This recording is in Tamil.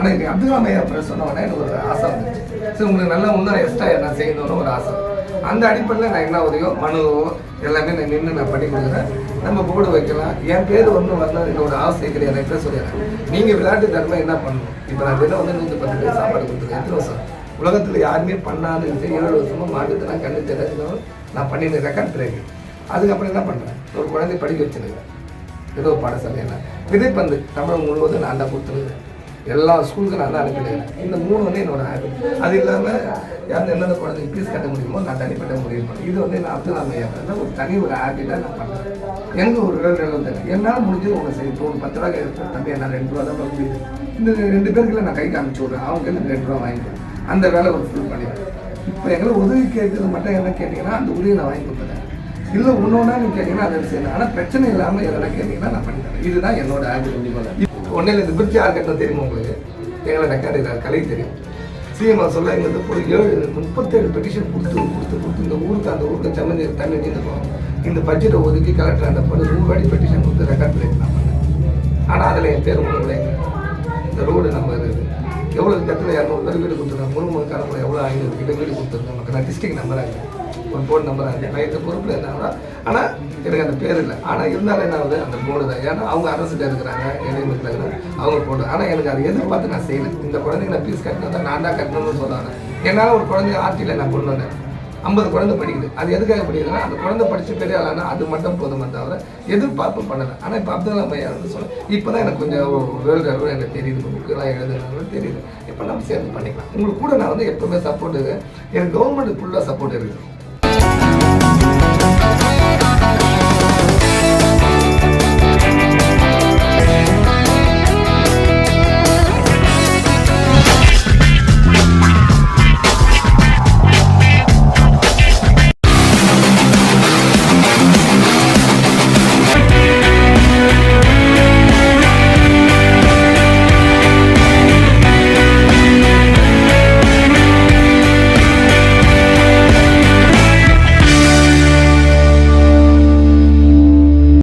ஆனால் எனக்கு ஐயா அப்புறம் சொன்ன உடனே எனக்கு ஒரு ஆசை வந்துச்சு. சரி உங்களுக்கு நல்லா இன்னும் எக்ஸ்ட்ரா என்ன செய்யணும்னு ஒரு ஆசை. அந்த அடிப்படையில் நான் என்ன உதவியோ மனுவோ எல்லாமே நான் நின்று நான் பண்ணி கொடுக்குறேன். நம்ம போர்டு வைக்கலாம். என் பேர் ஒன்றும் வரல ஒரு ஆசை கிடையாது நான் பேர் சொல்லிடுறேன்? நீங்கள் விளையாட்டு தரமாக என்ன பண்ணணும்? இப்போ நான் தினம் வந்து நூற்றி பத்து பேர் சாப்பாடு கொடுத்துருக்கேன். எத்தனை வருஷம்? உலகத்தில் யாருமே பண்ணாத விஷயம் ஏழு வருஷமாக மாட்டுக்கு நான் கண்டு தெரிஞ்சுக்கணும் நான் பண்ணிட்டு ரெக்கார்ட் பிறகு அதுக்கப்புறம் என்ன பண்ணுறேன் ஒரு குழந்தை படிக்க வச்சிருக்கேன். ஏதோ பாடசாலை என்ன விதைப்பந்து தமிழகம் முழுவதும் நான் தான் கொடுத்துருக்கேன். எல்லா ஸ்கூலுக்கும் நான் தான் அனுப்பிடுறேன் இந்த மூணு வந்து என்னோட ஹேபிட் அது இல்லாமல் யாரும் எந்தெந்த குழந்தைக்கு ஃபீஸ் கட்ட முடியுமோ நான் தனிப்பட்ட முடிவு பண்ணேன் இது வந்து நான் அப்துல் அமையாத ஒரு தனி ஒரு ஹேபிட்டாக நான் பண்ணுறேன் எனக்கு ஒரு வேலை நிலம் தெரியும் என்னால் முடிஞ்சது உங்களை செய்ய இப்போ ஒரு பத்து ரூபா கேட்குறேன் தம்பி என்னால் ரெண்டு ரூபா தான் முடியுது. இந்த ரெண்டு பேருக்குள்ள நான் கை காமிச்சு விட்றேன். அவங்க கையில் ரெண்டு ரூபா வாங்கிக்கிறேன் அந்த வேலை ஒரு ஃபுல் பண்ணிடுவேன் இப்போ எங்களை உதவி கேட்கறது மட்டும் என்ன கேட்டிங்கன்னா அந்த உதவியை நான் வாங்கி கொடுப்பேன் இல்லை ஒன்று ஒன்றா நீங்கள் கேட்டிங்கன்னா அதை செய்யணும் ஆனால் பிரச்சனை இல்லாமல் எதனா கேட்டிங்கன்னா நான் பண்ணி தரேன் இதுதான் என்னோட ஆக்டிவிட்டி ஒன்றில் இந்த பிரிட்ஜ் யாருக்கட்டும் தெரியுமா உங்களுக்கு? எங்களை நக்காடுகிறார் கலை தெரியும். சிஎம்ஆ சொல்ல எங்களுக்கு ஒரு ஏழு முப்பத்தேழு பெட்டிஷன் கொடுத்து கொடுத்து கொடுத்து இந்த ஊருக்கு அந்த ஊருக்கு சம்மந்தி தண்ணி நின்றுக்கோம் இந்த பட்ஜெட்டை ஒதுக்கி கலெக்டர் அந்த பண்ணி நூறு வாடி பெட்டிஷன் கொடுத்து ரெக்கார்ட் பண்ணி நான் பண்ணேன். ஆனால் அதில் என் பேர் ஒன்று இந்த ரோடு நம்ம இருக்குது எவ்வளோ இடத்துல இரநூறு பேர் வீடு கொடுத்துருக்காங்க முருகன் காலத்தில் எவ்வளோ ஐநூறு கிட்ட வீடு கொடுத்துருக்காங்க? நமக்கு நான் நம்பராக இருக்குது ஒரு ஃபோன் நம்பர் நான் இந்த பொறுப்பில் என்ன ஆனால் எனக்கு அந்த பேர் இல்லை. ஆனால் இருந்தாலும் என்ன ஆகுது? அந்த போடு தான். ஏன்னா அவங்க அரசுகிட்ட இருக்கிறாங்க இடைமுகத்தில் இருக்கிறாங்க அவங்க போர்டு ஆனால் எனக்கு அதை எதிர்பார்த்து நான் செய்யலை. இந்த குழந்தைங்க நான் ஃபீஸ் கட்டினா தான் நான் தான் கட்டணும்னு சொல்கிறாங்க என்னால் ஒரு குழந்தைய ஆர்டியில் நான் கொண்டு வந்தேன். ஐம்பது குழந்தை படிக்குது. அது எதுக்காக படிக்குதுன்னா அந்த குழந்தை படித்து பெரிய ஆளானா அது மட்டும் போதுமே தவிர எதிர்பார்ப்பு பண்ணலை. ஆனால் இப்போ அப்துல் ஐயா வந்து சொல்ல இப்போ தான் எனக்கு கொஞ்சம் வேர்ல்டு எனக்கு தெரியுது. புக்கெல்லாம் எழுதுனாலும் தெரியுது. இப்போ நம்ம சேர்ந்து பண்ணிக்கலாம். உங்களுக்கு கூட நான் வந்து எப்பவுமே சப்போர்ட் எனக்கு கவர்மெண்ட் ஃபுல்லாக சப்போர்ட் இருக்குது